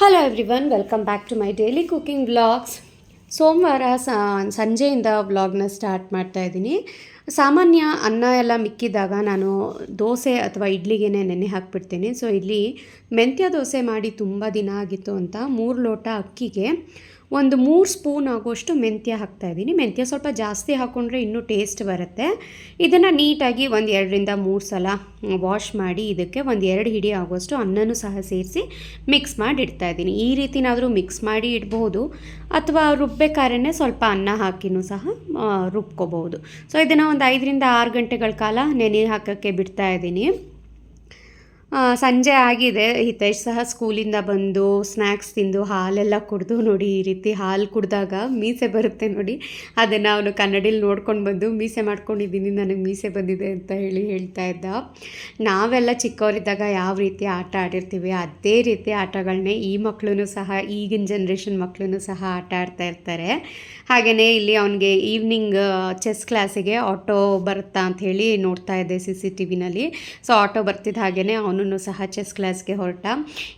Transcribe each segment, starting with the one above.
Hello everyone welcome back to my daily cooking vlogs ಸೋಮವಾರ ಸಂಜೆಯಿಂದ ವ್ಲಾಗ್ನ ಸ್ಟಾರ್ಟ್ ಮಾಡ್ತಾ ಇದ್ದೀನಿ. ಸಾಮಾನ್ಯ ಅನ್ನ ಎಲ್ಲ ಮಿಕ್ಕಿದಾಗ ನಾನು ದೋಸೆ ಅಥವಾ ಇಡ್ಲಿಗೆ ನೆನೆ ಹಾಕ್ಬಿಡ್ತೀನಿ. ಸೊ ಇಲ್ಲಿ ಮೆಂತ್ಯ ದೋಸೆ ಮಾಡಿ ತುಂಬ ದಿನ ಆಗಿತ್ತು ಅಂತ ಮೂರು ಲೋಟ ಅಕ್ಕಿಗೆ. ಒಂದು ಮೂರು ಸ್ಪೂನ್ ಆಗೋಷ್ಟು ಮೆಂತ್ಯ ಹಾಕ್ತಾಯಿದ್ದೀನಿ ಮೆಂತ್ಯ ಸ್ವಲ್ಪ ಜಾಸ್ತಿ ಹಾಕ್ಕೊಂಡ್ರೆ ಇನ್ನೂ ಟೇಸ್ಟ್ ಬರುತ್ತೆ. ಇದನ್ನು ನೀಟಾಗಿ ಒಂದು ಎರಡರಿಂದ ಮೂರು ಸಲ ವಾಶ್ ಮಾಡಿ ಇದಕ್ಕೆ ಒಂದು ಎರಡು ಹಿಡಿ ಆಗೋಷ್ಟು ಅನ್ನನೂ ಸಹ ಸೇರಿಸಿ ಮಿಕ್ಸ್ ಮಾಡಿ ಇಡ್ತಾ ಇದ್ದೀನಿ. ಈ ರೀತಿನಾದರೂ ಮಿಕ್ಸ್ ಮಾಡಿ ಇಡ್ಬೋದು. ಅಥವಾ ರುಬ್ಬೇಕಾದ್ರೆ ಸ್ವಲ್ಪ ಅನ್ನ ಹಾಕಿನೂ ಸಹ ರುಬ್ಕೋಬೋದು ಸೊ ಇದನ್ನು ಒಂದು ಐದರಿಂದ ಆರು ಗಂಟೆಗಳ ಕಾಲ ನೆನೆ ಹಾಕೋಕ್ಕೆ ಬಿಡ್ತಾ ಇದ್ದೀನಿ. ಸಂಜೆ ಆಗಿದೆ. ಹಿತೇಶ್ ಸಹ ಸ್ಕೂಲಿಂದ ಬಂದು ಸ್ನ್ಯಾಕ್ಸ್ ತಿಂದು ಹಾಲೆಲ್ಲ ಕುಡಿದು ನೋಡಿ, ಈ ರೀತಿ ಹಾಲು ಕುಡಿದಾಗ ಮೀಸೆ ಬರುತ್ತೆ ನೋಡಿ. ಅದನ್ನು ಅವನು ಕನ್ನಡಿಲಿ ನೋಡ್ಕೊಂಡು ಬಂದು ಮೀಸೆ ಮಾಡ್ಕೊಂಡಿದ್ದೀನಿ, ನನಗೆ ಮೀಸೆ ಬಂದಿದೆ ಅಂತ ಹೇಳಿ ಹೇಳ್ತಾ ಇದ್ದ. ನಾವೆಲ್ಲ ಚಿಕ್ಕವರಿದ್ದಾಗ ಯಾವ ರೀತಿ ಆಟ ಆಡಿರ್ತೀವಿ, ಅದೇ ರೀತಿ ಆಟಗಳನ್ನೇ ಈ ಮಕ್ಕಳು ಸಹ, ಈಗಿನ ಜನ್ರೇಷನ್ ಮಕ್ಕಳು ಸಹ ಆಟ ಆಡ್ತಾ ಇರ್ತಾರೆ. ಹಾಗೆಯೇ ಇಲ್ಲಿ ಅವನಿಗೆ ಈವ್ನಿಂಗ್ ಚೆಸ್ ಕ್ಲಾಸಿಗೆ ಆಟೋ ಬರುತ್ತಾ ಅಂತ ಹೇಳಿ ನೋಡ್ತಾ ಇದ್ದೆ ಸಿ ಸಿ ಟಿ ವಿನಲ್ಲಿ. ಸೊ, ಆಟೋ ಬರ್ತಿದ್ದ ಹಾಗೆಯೇ ಅವನನ್ನು ಸಹ ಚೆಸ್ ಕ್ಲಾಸ್ಗೆ ಹೊರಟ.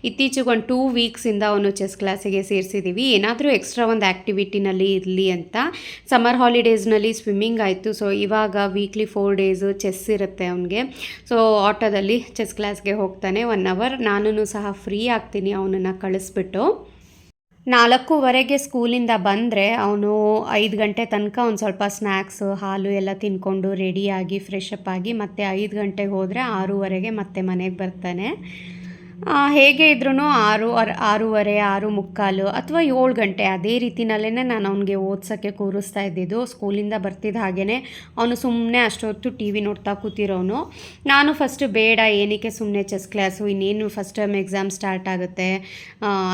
ಇತ್ತೀಚೆಗೆ ಒಂದು ಟೂ ವೀಕ್ಸಿಂದ ಅವನು ಚೆಸ್ ಕ್ಲಾಸಿಗೆ ಸೇರಿಸಿದ್ದೀವಿ ಏನಾದರೂ ಎಕ್ಸ್ಟ್ರಾ ಒಂದು ಆ್ಯಕ್ಟಿವಿಟಿನಲ್ಲಿ ಇರಲಿ ಅಂತ. ಸಮ್ಮರ್ ಹಾಲಿಡೇಸ್ನಲ್ಲಿ ಸ್ವಿಮ್ಮಿಂಗ್ ಆಯಿತು. ಸೊ ಇವಾಗ ವೀಕ್ಲಿ ಫೋರ್ ಡೇಸು ಚೆಸ್ ಇರುತ್ತೆ ಅವನಿಗೆ. ಸೊ ಆಟೋದಲ್ಲಿ ಚೆಸ್ ಕ್ಲಾಸ್ಗೆ ಹೋಗ್ತಾನೆ ಒನ್ ಅವರ್ ನಾನು ಸಹ ಫ್ರೀ ಆಗ್ತೀನಿ ಅವನನ್ನು ಕಳಿಸ್ಬಿಟ್ಟು. ನಾಲ್ಕೂವರೆಗೆ ಸ್ಕೂಲಿಂದ ಬಂದರೆ ಅವನು ಐದು ಗಂಟೆ ತನಕ ಒಂದು ಸ್ವಲ್ಪ ಸ್ನ್ಯಾಕ್ಸು ಹಾಲು ಎಲ್ಲ ತಿನ್ಕೊಂಡು ರೆಡಿಯಾಗಿ ಫ್ರೆಶಪ್ ಆಗಿ ಮತ್ತೆ ಐದು ಗಂಟೆಗೆ ಹೋದರೆ ಆರೂವರೆಗೆ ಮತ್ತೆ ಮನೆಗೆ ಬರ್ತಾನೆ. ಹೇಗೆ ಇದ್ರೂ ಆರು ಆರೂವರೆ, ಆರು ಮುಕ್ಕಾಲು ಅಥವಾ ಏಳು ಗಂಟೆ ಅದೇ ರೀತಿನಲ್ಲೇ ನಾನು ಅವನಿಗೆ ಓದ್ಸೋಕ್ಕೆ ಕೂರಿಸ್ತಾ ಇದ್ದಿದ್ದು. ಸ್ಕೂಲಿಂದ ಬರ್ತಿದ್ದ ಹಾಗೆಯೇ ಅವನು ಸುಮ್ಮನೆ ಅಷ್ಟೊತ್ತು ಟಿ ವಿ ನೋಡ್ತಾ ಕೂತಿರೋನು. ನಾನು ಫಸ್ಟ್ ಬೇಡ, ಏನಕ್ಕೆ ಸುಮ್ಮನೆ ಚೆಸ್ ಕ್ಲಾಸು ಇನ್ನೇನು ಫಸ್ಟ್ ಟೈಮ್ ಎಕ್ಸಾಮ್ ಸ್ಟಾರ್ಟ್ ಆಗುತ್ತೆ.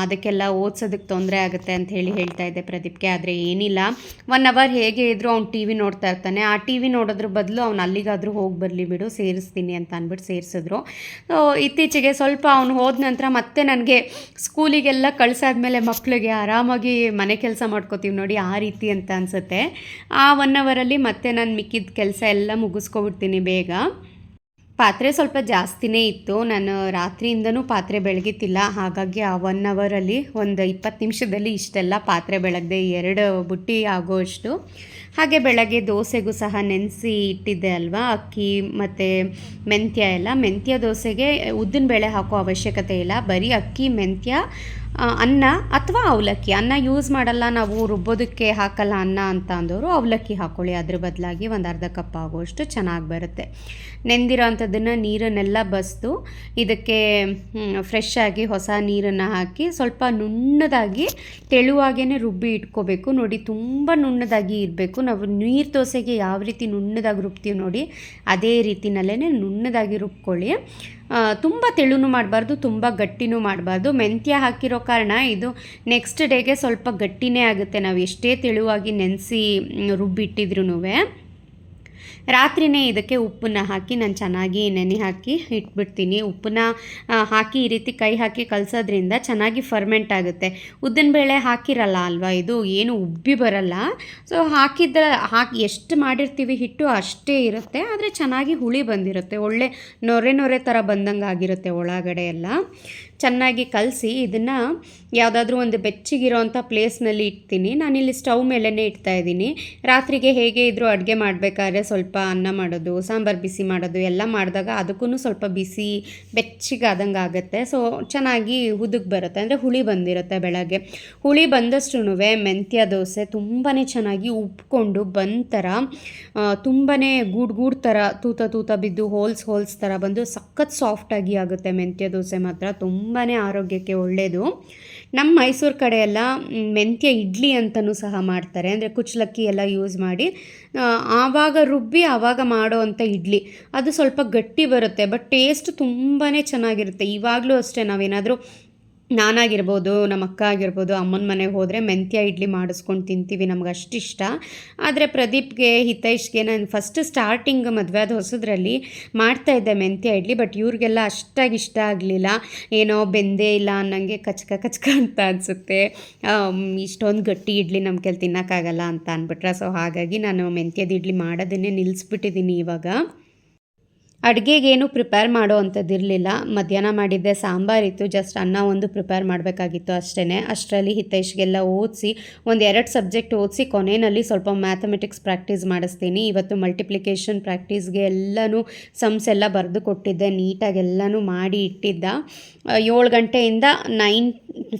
ಅದಕ್ಕೆಲ್ಲ ಓದ್ಸೋದಕ್ಕೆ ತೊಂದರೆ ಆಗುತ್ತೆ ಅಂತ ಹೇಳಿ ಹೇಳ್ತಾ ಇದ್ದೆ ಪ್ರದೀಪ್ಗೆ. ಆದರೆ ಏನಿಲ್ಲ. ಒನ್ ಅವರ್ ಹೇಗೆ ಇದ್ದರೂ ಅವ್ನು ಟಿ ವಿ ನೋಡ್ತಾ ಇರ್ತಾನೆ. ಆ ಟಿ ವಿ ನೋಡೋದ್ರ ಬದಲು ಅವ್ನು ಅಲ್ಲಿಗಾದರೂ ಹೋಗಿ ಬರಲಿ ಬಿಡು, ಸೇರಿಸ್ತೀನಿ ಅಂತ ಅಂದ್ಬಿಟ್ಟು ಸೇರಿಸಿದ್ರು. ಇತ್ತೀಚೆಗೆ ಸ್ವಲ್ಪ ಅವನು ಹೋದ ನಂತರ ಮತ್ತೆ ನನಗೆ ಸ್ಕೂಲಿಗೆಲ್ಲ ಕಳ್ಸಾದ್ಮೇಲೆ ಮಕ್ಕಳಿಗೆ ಆರಾಮಾಗಿ ಮನೆ ಕೆಲಸ ಮಾಡ್ಕೋತೀವಿ ನೋಡಿ ಆ ರೀತಿ ಅಂತ ಅನಿಸುತ್ತೆ. ಆ ಒನ್ ಅವರಲ್ಲಿ ಮತ್ತೆ ನಾನು ಮಿಕ್ಕಿದ ಕೆಲಸ ಎಲ್ಲ ಮುಗಿಸ್ಕೊಬಿಡ್ತೀನಿ ಬೇಗ. ಪಾತ್ರೆ ಸ್ವಲ್ಪ ಜಾಸ್ತಿನೇ ಇತ್ತು. ನಾನು ರಾತ್ರಿಯಿಂದನೂ ಪಾತ್ರೆ ಬೆಳಗಿತಿಲ್ಲ. ಹಾಗಾಗಿ ಆ ಒನ್ ಅವರಲ್ಲಿ ಒಂದು ಇಪ್ಪತ್ತು ನಿಮಿಷದಲ್ಲಿ ಇಷ್ಟೆಲ್ಲ ಪಾತ್ರೆ ಬೆಳಗ್ದೆ ಎರಡು ಬುಟ್ಟಿ ಆಗೋಷ್ಟು ಹಾಗೆ ಬೆಳಗ್ಗೆ ದೋಸೆಗೂ ಸಹ ನೆನೆಸಿ ಇಟ್ಟಿದ್ದೆ ಅಲ್ವಾ? ಅಕ್ಕಿ ಮತ್ತು ಮೆಂತ್ಯ ಎಲ್ಲ. ಮೆಂತ್ಯ ದೋಸೆಗೆ ಉದ್ದಿನ ಬೇಳೆ ಹಾಕೋ ಅವಶ್ಯಕತೆ ಇಲ್ಲ. ಬರೀ ಅಕ್ಕಿ, ಮೆಂತ್ಯ ಅನ್ನ ಅಥವಾ ಅವಲಕ್ಕಿ. ಅನ್ನ ಯೂಸ್ ಮಾಡಲ್ಲ, ನಾವು ರುಬ್ಬೋದಕ್ಕೆ ಹಾಕಲ್ಲ ಅನ್ನ ಅಂತ ಅಂದವರು ಅವಲಕ್ಕಿ ಹಾಕ್ಕೊಳ್ಳಿ ಅದ್ರ ಬದಲಾಗಿ ಒಂದು ಅರ್ಧ ಕಪ್ ಆಗುವಷ್ಟು ಚೆನ್ನಾಗಿ ಬರುತ್ತೆ. ನೆಂದಿರೋ ಅಂಥದ್ದನ್ನು ನೀರನ್ನೆಲ್ಲ ಬಸ್ದು ಇದಕ್ಕೆ ಫ್ರೆಶ್ ಆಗಿ ಹೊಸ ನೀರನ್ನು ಹಾಕಿ ಸ್ವಲ್ಪ ನುಣ್ಣದಾಗಿ ತೆಳುವಾಗೇ ರುಬ್ಬಿ ಇಟ್ಕೋಬೇಕು. ನೋಡಿ, ತುಂಬ ನುಣ್ಣದಾಗಿ ಇರಬೇಕು. ನಾವು ನೀರು ದೋಸೆಗೆ ಯಾವ ರೀತಿ ನುಣ್ಣದಾಗಿ ರುಬ್ತೀವಿ ನೋಡಿ, ಅದೇ ರೀತಿನಲ್ಲೇ ನುಣ್ಣದಾಗಿ ರುಬ್ಕೊಳ್ಳಿ. ತುಂಬ ತೆಳುನೂ ಮಾಡಬಾರ್ದು, ತುಂಬ ಗಟ್ಟಿನೂ ಮಾಡಬಾರ್ದು. ಮೆಂತ್ಯ ಹಾಕಿರೋ ಕಾರಣ ಇದು ನೆಕ್ಸ್ಟ್ ಡೇಗೆ ಸ್ವಲ್ಪ ಗಟ್ಟಿನೇ ಆಗುತ್ತೆ. ನಾವು ಎಷ್ಟೇ ತೆಳುವಾಗಿ ನೆನೆಸಿ ರುಬ್ಬಿಟ್ಟಿದ್ರೂ ರಾತ್ರಿನೇ ಇದಕ್ಕೆ ಉಪ್ಪನ್ನ ಹಾಕಿ ನಾನು ಚೆನ್ನಾಗಿ ನೆನೆ ಹಾಕಿ ಇಟ್ಬಿಡ್ತೀನಿ. ಉಪ್ಪನ್ನ ಹಾಕಿ ಈ ರೀತಿ ಕೈ ಹಾಕಿ ಕಲಸೋದ್ರಿಂದ ಚೆನ್ನಾಗಿ ಫರ್ಮೆಂಟ್ ಆಗುತ್ತೆ. ಉದ್ದಿನಬೇಳೆ ಹಾಕಿರಲ್ಲ ಅಲ್ವಾ ಇದು? ಏನು ಉಬ್ಬಿ ಬರಲ್ಲ. ಸೊ ಹಾಕಿದ್ರೆ, ಹಾಕಿ, ಎಷ್ಟು ಮಾಡಿರ್ತೀವಿ ಹಿಟ್ಟು ಅಷ್ಟೇ ಇರುತ್ತೆ. ಆದರೆ ಚೆನ್ನಾಗಿ ಹುಳಿ ಬಂದಿರುತ್ತೆ. ಒಳ್ಳೆ ನೊರೆ ನೊರೆ ಥರ ಬಂದಂಗೆ ಆಗಿರುತ್ತೆ ಒಳಗಡೆ ಎಲ್ಲ. ಚೆನ್ನಾಗಿ ಕಲಸಿ ಇದನ್ನು ಯಾವುದಾದ್ರೂ ಒಂದು ಬೆಚ್ಚಗಿರೋವಂಥ ಪ್ಲೇಸ್ನಲ್ಲಿ ಇಡ್ತೀನಿ. ನಾನಿಲ್ಲಿ ಸ್ಟವ್ ಮೇಲೇ ಇಡ್ತಾ ಇದ್ದೀನಿ. ರಾತ್ರಿಗೆ ಹೇಗೆ ಇದ್ದರೂ ಅಡುಗೆ ಮಾಡಬೇಕಾದ್ರೆ ಸ್ವಲ್ಪ ಅನ್ನ ಮಾಡೋದು, ಸಾಂಬಾರು ಬಿಸಿ ಮಾಡೋದು ಎಲ್ಲ ಮಾಡಿದಾಗ ಅದಕ್ಕೂ ಸ್ವಲ್ಪ ಬಿಸಿ ಬೆಚ್ಚಗಾದಂಗೆ ಆಗುತ್ತೆ. ಸೊ ಚೆನ್ನಾಗಿ ಹುದುಗ್ ಬರುತ್ತೆ. ಅಂದರೆ ಹುಳಿ ಬಂದಿರುತ್ತೆ ಬೆಳಗ್ಗೆ. ಹುಳಿ ಬಂದಷ್ಟು ಮೆಂತ್ಯ ದೋಸೆ ತುಂಬಾ ಚೆನ್ನಾಗಿ ಉಪ್ಕೊಂಡು ಬಂದ ಥರ ತುಂಬಾ ಗೂಡು ಗೂಡ್ ಥರ ತೂತ ತೂತ ಬಿದ್ದು ಹೋಲ್ಸ್ ಹೋಲ್ಸ್ ಥರ ಬಂದು ಸಖತ್ ಸಾಫ್ಟಾಗಿ ಆಗುತ್ತೆ ಮೆಂತ್ಯ ದೋಸೆ ಮಾತ್ರ. ತುಂಬಾ ಆರೋಗ್ಯಕ್ಕೆ ಒಳ್ಳೆಯದು ನಮ್ಮ ಮೈಸೂರು ಕಡೆ ಮೆಂತ್ಯ ಇಡ್ಲಿ ಅಂತಲೂ ಸಹ ಮಾಡ್ತಾರೆ. ಅಂದರೆ ಕುಚ್ಚಲಕ್ಕಿ ಎಲ್ಲ ಯೂಸ್ ಮಾಡಿ ಆವಾಗ ರುಬ್ಬಿ, ಆವಾಗ ಮಾಡೋ ಅಂಥ ಇಡ್ಲಿ. ಅದು ಸ್ವಲ್ಪ ಗಟ್ಟಿ ಬರುತ್ತೆ ಬಟ್ ಟೇಸ್ಟ್ ತುಂಬಾ ಚೆನ್ನಾಗಿರುತ್ತೆ. ಇವಾಗಲೂ ಅಷ್ಟೇ ನಾವೇನಾದರೂ ನಾನಾಗಿರ್ಬೋದು, ನಮ್ಮ ಅಕ್ಕ ಆಗಿರ್ಬೋದು, ಅಮ್ಮನ ಮನೆಗೆ ಹೋದರೆ ಮೆಂತ್ಯ ಇಡ್ಲಿ ಮಾಡಿಸ್ಕೊಂಡು ತಿಂತೀವಿ ನಮ್ಗೆ ಅಷ್ಟಿಷ್ಟ ಆದರೆ ಪ್ರದೀಪ್ಗೆ, ಹಿತೈಷ್ಗೆ ನಾನು ಫಸ್ಟ್ ಸ್ಟಾರ್ಟಿಂಗ್ ಮದುವೆ ಆದ ಹೊಸದ್ರಲ್ಲಿ ಮಾಡ್ತಾಯಿದ್ದೆ ಮೆಂತ್ಯ ಇಡ್ಲಿ ಬಟ್ ಇವ್ರಿಗೆಲ್ಲ ಅಷ್ಟಾಗಿ ಇಷ್ಟ ಆಗಲಿಲ್ಲ. ಏನೋ ಬೆಂದೇ ಇಲ್ಲ ಅನ್ನಂಗೆ ಕಚ್ಕ ಕಚ್ಕ ಅಂತ ಅನಿಸುತ್ತೆ. ಇಷ್ಟೊಂದು ಗಟ್ಟಿ ಇಡ್ಲಿ ನಮ್ಮ ಕೆಲ್ ತಿನ್ನೋಕ್ಕಾಗಲ್ಲ ಅಂತ ಅಂದ್ಬಿಟ್ರೆ ಸೊ ಹಾಗಾಗಿ ನಾನು ಮೆಂತ್ಯದ ಇಡ್ಲಿ ಮಾಡೋದನ್ನೇ ನಿಲ್ಲಿಸ್ಬಿಟ್ಟಿದ್ದೀನಿ ಇವಾಗ. ಅಡುಗೆಗೇನು ಪ್ರಿಪೇರ್ ಮಾಡೋ ಅಂಥದ್ದಿರಲಿಲ್ಲ. ಮಧ್ಯಾಹ್ನ ಮಾಡಿದ್ದೆ ಸಾಂಬಾರಿತ್ತು ಜಸ್ಟ್ ಅನ್ನ ಒಂದು ಪ್ರಿಪೇರ್ ಮಾಡಬೇಕಾಗಿತ್ತು ಅಷ್ಟೇ ಅಷ್ಟರಲ್ಲಿ ಹಿತೈಷ್ಗೆಲ್ಲ ಓದಿಸಿ, ಒಂದು ಎರಡು ಸಬ್ಜೆಕ್ಟ್ ಓದಿಸಿ ಕೊನೆಯಲ್ಲಿ ಸ್ವಲ್ಪ ಮ್ಯಾಥಮೆಟಿಕ್ಸ್ ಪ್ರಾಕ್ಟೀಸ್ ಮಾಡಿಸ್ತೀನಿ. ಇವತ್ತು ಮಲ್ಟಿಪ್ಲಿಕೇಶನ್ ಪ್ರಾಕ್ಟೀಸ್ಗೆ ಎಲ್ಲನೂ ಸಮ್ಸ್ ಎಲ್ಲ ಬರೆದು ಕೊಟ್ಟಿದ್ದೆ ನೀಟಾಗಿ ಎಲ್ಲನೂ ಮಾಡಿ ಇಟ್ಟಿದ್ದ. ಏಳು ಗಂಟೆಯಿಂದ ನೈನ್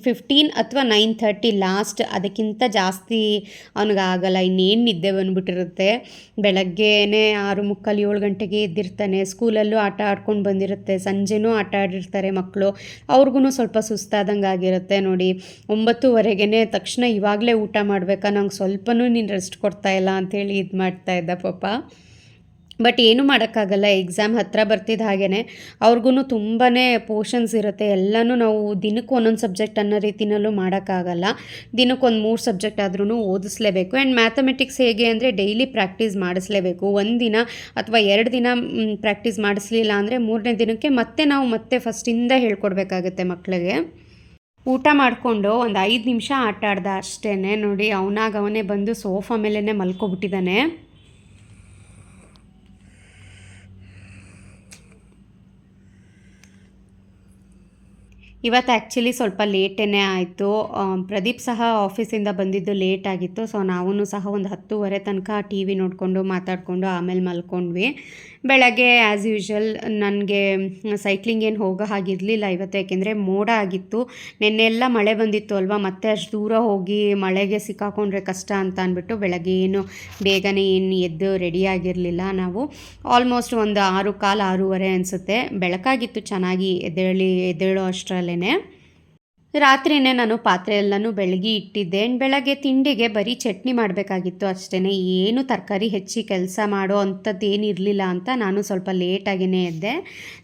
ಫಿಫ್ಟೀನ್ ಅಥವಾ ನೈನ್ ಥರ್ಟಿ ಲಾಸ್ಟ್. ಅದಕ್ಕಿಂತ ಜಾಸ್ತಿ ಅವನಿಗಾಗಲ್ಲ ಇನ್ನೇನು ನಿದ್ದೆ ಬಂದುಬಿಟ್ಟಿರುತ್ತೆ. ಬೆಳಗ್ಗೆನೇ ಆರು ಮುಕ್ಕಾಲು ಏಳು ಗಂಟೆಗೆ ಎದ್ದಿರ್ತಾನೆ. ಸ್ಕೂಲಲ್ಲೂ ಆಟ ಆಡ್ಕೊಂಡು ಬಂದಿರುತ್ತೆ. ಸಂಜೆನೂ ಆಟ ಆಡಿರ್ತಾರೆ ಮಕ್ಕಳು. ಅವ್ರಿಗೂ ಸ್ವಲ್ಪ ಸುಸ್ತಾದಂಗೆ ಆಗಿರುತ್ತೆ ನೋಡಿ. ಒಂಬತ್ತುವರೆಗೆ ತಕ್ಷಣ ಇವಾಗಲೇ ಊಟ ಮಾಡಬೇಕಾ? ನಂಗೆ ಸ್ವಲ್ಪನೂ ನೀನು ರೆಸ್ಟ್ ಕೊಡ್ತಾಯಿಲ್ಲ ಅಂಥೇಳಿ ಇದು ಮಾಡ್ತಾ ಇದ್ದ ಪಾಪ. ಬಟ್ ಏನೂ ಮಾಡೋಕ್ಕಾಗಲ್ಲ ಎಕ್ಸಾಮ್ ಹತ್ತಿರ ಬರ್ತಿದ್ದ ಹಾಗೇ ಅವ್ರಿಗೂ ತುಂಬಾ ಪೋರ್ಷನ್ಸ್ ಇರುತ್ತೆ. ಎಲ್ಲನೂ ನಾವು ದಿನಕ್ಕೆ ಒಂದೊಂದು ಸಬ್ಜೆಕ್ಟ್ ಅನ್ನೋ ರೀತಿಯಲ್ಲೂ ಮಾಡೋಕ್ಕಾಗಲ್ಲ. ದಿನಕ್ಕೆ ಒಂದು ಮೂರು ಸಬ್ಜೆಕ್ಟ್ ಆದ್ರೂ ಓದಿಸ್ಲೇಬೇಕು. ಆ್ಯಂಡ್ ಮ್ಯಾಥಮೆಟಿಕ್ಸ್ ಹೇಗೆ ಅಂದರೆ ಡೈಲಿ ಪ್ರಾಕ್ಟೀಸ್ ಮಾಡಿಸ್ಲೇಬೇಕು. ಒಂದು ದಿನ ಅಥವಾ ಎರಡು ದಿನ ಪ್ರಾಕ್ಟೀಸ್ ಮಾಡಿಸ್ಲಿಲ್ಲ ಅಂದರೆ ಮೂರನೇ ದಿನಕ್ಕೆ ಮತ್ತೆ ನಾವು ಮತ್ತೆ ಫಸ್ಟಿಂದ ಹೇಳ್ಕೊಡ್ಬೇಕಾಗುತ್ತೆ ಮಕ್ಕಳಿಗೆ ಊಟ ಮಾಡಿಕೊಂಡು ಒಂದು ಐದು ನಿಮಿಷ ಆಟ ಆಡ್ದ ಅಷ್ಟೇ ನೋಡಿ. ಅವನಾಗ ಅವನೇ ಬಂದು ಸೋಫಾ ಮೇಲೇ ಮಲ್ಕೊಬಿಟ್ಟಿದ್ದಾನೆ ಇವತ್ತು ಆ್ಯಕ್ಚುಲಿ ಸ್ವಲ್ಪ ಲೇಟೇ ಆಯಿತು. ಪ್ರದೀಪ್ ಸಹ ಆಫೀಸಿಂದ ಬಂದಿದ್ದು ಲೇಟ್ ಆಗಿತ್ತು. ಸೊ ನಾವೂ ಸಹ ಒಂದು ಹತ್ತುವರೆ ತನಕ ಟಿ ವಿ ನೋಡಿಕೊಂಡು ಮಾತಾಡಿಕೊಂಡು ಆಮೇಲೆ ಮಲ್ಕೊಂಡ್ವಿ. ಬೆಳಗ್ಗೆ ಆ್ಯಸ್ ಯೂಶ್ವಲ್ ನನಗೆ ಸೈಕ್ಲಿಂಗ್ ಏನು ಹೋಗೋ ಹಾಗಿರಲಿಲ್ಲ ಇವತ್ತು, ಯಾಕೆಂದರೆ ಮೋಡ ಆಗಿತ್ತು. ನಿನ್ನೆಲ್ಲ ಮಳೆ ಬಂದಿತ್ತು ಅಲ್ವಾ? ಮತ್ತೆ ಅಷ್ಟು ದೂರ ಹೋಗಿ ಮಳೆಗೆ ಸಿಕ್ಕಾಕೊಂಡ್ರೆ ಕಷ್ಟ ಅಂತ ಅಂದ್ಬಿಟ್ಟು ಬೆಳಗ್ಗೆ ಏನು ಬೇಗನೆ ಏನು ಎದ್ದು ರೆಡಿ ಆಗಿರಲಿಲ್ಲ ನಾವು. ಆಲ್ಮೋಸ್ಟ್ ಒಂದು ಆರು, ಕಾಲು ಆರೂವರೆ ಅನಿಸುತ್ತೆ. ಬೆಳಕಾಗಿತ್ತು ಚೆನ್ನಾಗಿ. ಎದ್ದೇಳಿ, ಎದ್ದೇಳೋ ಅಷ್ಟರಲ್ಲೇ. പോലെ തന്നെ ರಾತ್ರಿನೇ ನಾನು ಪಾತ್ರೆ ಎಲ್ಲನೂ ಬೆಳಗ್ಗೆ ಇಟ್ಟಿದ್ದೆ. ಬೆಳಗ್ಗೆ ತಿಂಡಿಗೆ ಬರೀ ಚಟ್ನಿ ಮಾಡಬೇಕಾಗಿತ್ತು ಅಷ್ಟೇ ಏನು ತರಕಾರಿ ಹೆಚ್ಚಿ ಕೆಲಸ ಮಾಡೋ ಅಂಥದ್ದು ಏನಿರಲಿಲ್ಲ ಅಂತ ನಾನು ಸ್ವಲ್ಪ ಲೇಟಾಗಿಯೇ ಎದ್ದೆ.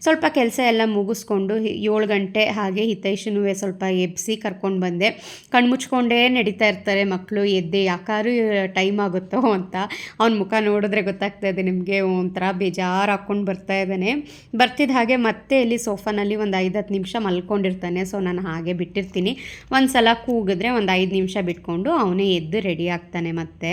ಸ್ವಲ್ಪ ಕೆಲಸ ಎಲ್ಲ ಮುಗಿಸ್ಕೊಂಡು ಏಳು ಗಂಟೆ ಹಾಗೆ ಹಿತೈಷನೂ ಸ್ವಲ್ಪ ಎಬ್ಸಿ ಕರ್ಕೊಂಡು ಬಂದೆ. ಕಣ್ಮುಚ್ಕೊಂಡೇ ನಡೀತಾ ಇರ್ತಾರೆ ಮಕ್ಕಳು, ಎದ್ದೆ ಯಾಕಾದ್ರೂ ಟೈಮ್ ಆಗುತ್ತೋ ಅಂತ. ಅವ್ನ ಮುಖ ನೋಡಿದ್ರೆ ಗೊತ್ತಾಗ್ತಾ ಇದೆ ನಿಮಗೆ ಒಂಥರ ಬೇಜಾರು ಹಾಕ್ಕೊಂಡು ಬರ್ತಾ ಇದ್ದಾನೆ. ಬರ್ತಿದ್ದ ಹಾಗೆ ಮತ್ತೆ ಇಲ್ಲಿ ಸೋಫಾನಲ್ಲಿ ಒಂದು ಐದು ಹತ್ತು ನಿಮಿಷ ಮಲ್ಕೊಂಡಿರ್ತಾನೆ. ಸೊ, ನಾನು ಹಾಗೆ ಬಿಟ್ಟು ಇಟ್ಟಿರ್ತೀನಿ ಒಂದು ಸಲ ಕೂಗಿದ್ರೆ ಒಂದು ಐದು ನಿಮಿಷ ಬಿಟ್ಕೊಂಡು ಅವನೇ ಎದ್ದು ರೆಡಿ ಆಗ್ತಾನೆ ಮತ್ತೆ.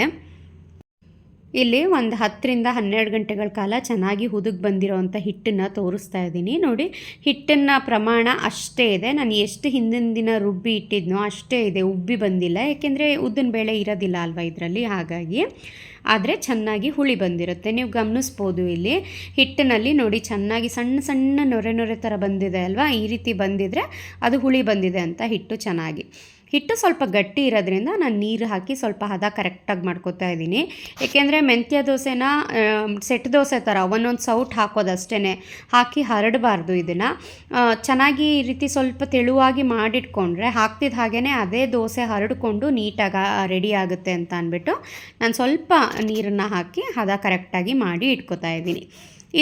ಇಲ್ಲಿ ಒಂದು ಹತ್ತರಿಂದ ಹನ್ನೆರಡು ಗಂಟೆಗಳ ಕಾಲ ಚೆನ್ನಾಗಿ ಹುದುಗ್ ಬಂದಿರೋವಂಥ ಹಿಟ್ಟನ್ನು ತೋರಿಸ್ತಾ ಇದ್ದೀನಿ. ನೋಡಿ ಹಿಟ್ಟಿನ ಪ್ರಮಾಣ ಅಷ್ಟೇ ಇದೆ. ನಾನು ಎಷ್ಟು ಹಿಂದಿನ ದಿನ ರುಬ್ಬಿ ಇಟ್ಟಿದ್ನೋ ಅಷ್ಟೇ ಇದೆ. ಉಬ್ಬಿ ಬಂದಿಲ್ಲ. ಏಕೆಂದರೆ ಉದ್ದಿನ ಬೇಳೆ ಇರೋದಿಲ್ಲ ಅಲ್ವಾ ಇದರಲ್ಲಿ? ಹಾಗಾಗಿ. ಆದರೆ ಚೆನ್ನಾಗಿ ಹುಳಿ ಬಂದಿರುತ್ತೆ. ನೀವು ಗಮನಿಸ್ಬೋದು ಇಲ್ಲಿ. ಹಿಟ್ಟಿನಲ್ಲಿ ನೋಡಿ, ಚೆನ್ನಾಗಿ ಸಣ್ಣ ಸಣ್ಣ ನೊರೆ ನೊರೆ ಥರ ಬಂದಿದೆ ಅಲ್ವಾ? ಈ ರೀತಿ ಬಂದಿದ್ರೆ ಅದು ಹುಳಿ ಬಂದಿದೆ ಅಂತ ಹಿಟ್ಟು ಚೆನ್ನಾಗಿ. ಹಿಟ್ಟು ಸ್ವಲ್ಪ ಗಟ್ಟಿ ಇರೋದ್ರಿಂದ ನಾನು ನೀರು ಹಾಕಿ ಸ್ವಲ್ಪ ಹದ ಕರೆಕ್ಟಾಗಿ ಮಾಡ್ಕೋತಾ ಇದ್ದೀನಿ. ಏಕೆಂದರೆ ಮೆಂತ್ಯ ದೋಸೆನ ಸೆಟ್ ದೋಸೆ ಥರ ಒಂದೊಂದು ಸೌಟ್ ಹಾಕೋದಷ್ಟೇ ಹಾಕಿ ಹರಡಬಾರ್ದು ಇದನ್ನು. ಚೆನ್ನಾಗಿ ಈ ರೀತಿ ಸ್ವಲ್ಪ ತೆಳುವಾಗಿ ಮಾಡಿಟ್ಕೊಂಡ್ರೆ ಹಾಕ್ತಿದ್ದ ಹಾಗೇ ಅದೇ ದೋಸೆ ಹರಡಿಕೊಂಡು ನೀಟಾಗಿ ರೆಡಿ ಆಗುತ್ತೆ ಅಂತ ಅಂದ್ಬಿಟ್ಟು ನಾನು ಸ್ವಲ್ಪ ನೀರನ್ನು ಹಾಕಿ ಹದ ಕರೆಕ್ಟಾಗಿ ಮಾಡಿ ಇಟ್ಕೋತಾ ಇದ್ದೀನಿ.